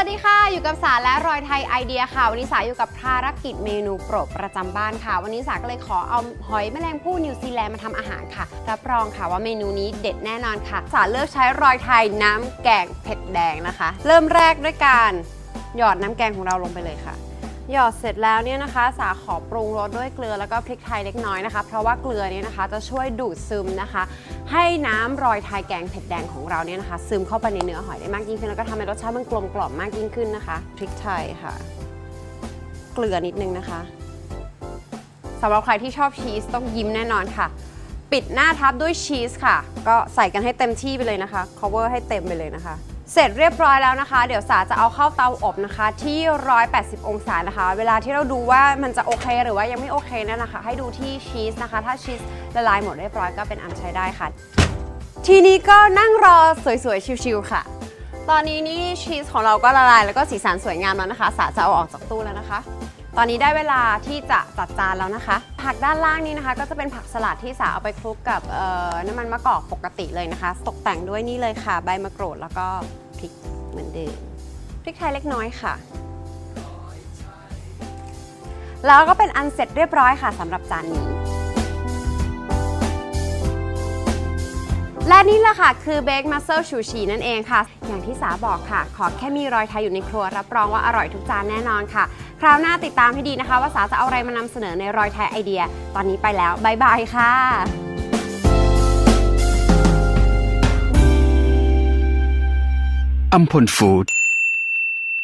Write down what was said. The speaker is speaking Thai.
ัสดีค่ะ อยู่กับสาและรอยไทยไอเดียค่ะ วันนี้สาอยู่กับภารกิจเมนูโปรดประจำบ้านค่ะ วันนี้สาก็เลยขอเอาหอยแมลงภู่นิวซีแลนด์มาทำอาหารค่ะ รับรองค่ะว่าเมนูนี้เด็ดแน่นอนค่ะ สาเลือกใช้รอยไทยน้ำแกงเผ็ดแดงนะคะ เริ่มแรกด้วยการหยอดน้ำแกงของเราลงไปเลยค่ะ หยอดเสร็จแล้วเนี่ยนะคะ สาขอปรุงรสด้วยเกลือแล้วก็พริกไทยเล็กน้อยนะคะ เพราะว่าเกลือเนี่ยนะคะจะช่วยดูดซึมนะคะ ให้น้ำรอยไทยแกงเผ็ดแดงของเราเนี่ยนะคะ ซึมเข้าไปในเนื้อหอยได้มากยิ่งขึ้น แล้วก็ทำให้รสชาติมันกลมกล่อมมากยิ่งขึ้นนะคะพริกไทยค่ะ เกลือนิดนึงนะคะสำหรับใครที่ชอบชีสต้องยิ้มแน่นอนค่ะ ปิดหน้าทับด้วยชีสค่ะ ก็ใส่กันให้เต็มที่ไปเลยนะคะ cover ให้เต็มไปเลยนะคะ เสร็จเรียบร้อยแล้วนะคะ เดี๋ยวสาจะเอาเข้าเตาอบนะคะ ที่ 180 องศานะคะ เวลาที่เราดูว่ามันจะโอเค หรือว่ายังไม่โอเคนั่นนะคะ ให้ดูที่ชีสนะคะ ถ้าชีสละลายหมดเรียบร้อยก็เป็นอันใช้ได้ค่ะ ทีนี้ก็นั่งรอสวยๆ ชิวๆค่ะ ตอนนี้นี่ชีสของเราก็ละลายแล้วก็สีสันสวยงามแล้วนะคะ สาจะเอาออกจากตู้แล้วนะคะ อนนี้ได้เวลาที่จะจัดจานแล้วนะคะ ผักด้านล่างนี้นะคะ ก็จะเป็นผักสลัดที่สาเอาไปคลุกกับน้ำมันมะกอกปกติเลยนะคะ ตกแต่งด้วยนี่เลยค่ะ ใบมะกรูดแล้วก็พริกเหมือนเดิมพริกไทยเล็กน้อยค่ะ แล้วก็เป็นอันเสร็จเรียบร้อยค่ะสำหรับจานนี้ และนี่แหละค่ะคือเบคมัสเซ e ชูชีนั่นเองค่ะ อย่างที่สาบอกค่ะ ขอแค่มีรอยไทยอยู่ในครัว รับรองว่าอร่อยทุกจานแน่นอนค่ะ คราวหน้าติดตามให้ดีนะคะ ว่าสาจะเอาอะไรมานำเสนอในรอยไทยไอเดีย ตอนนี้ไปแล้วบายบายค่ะอัมพลฟู้ด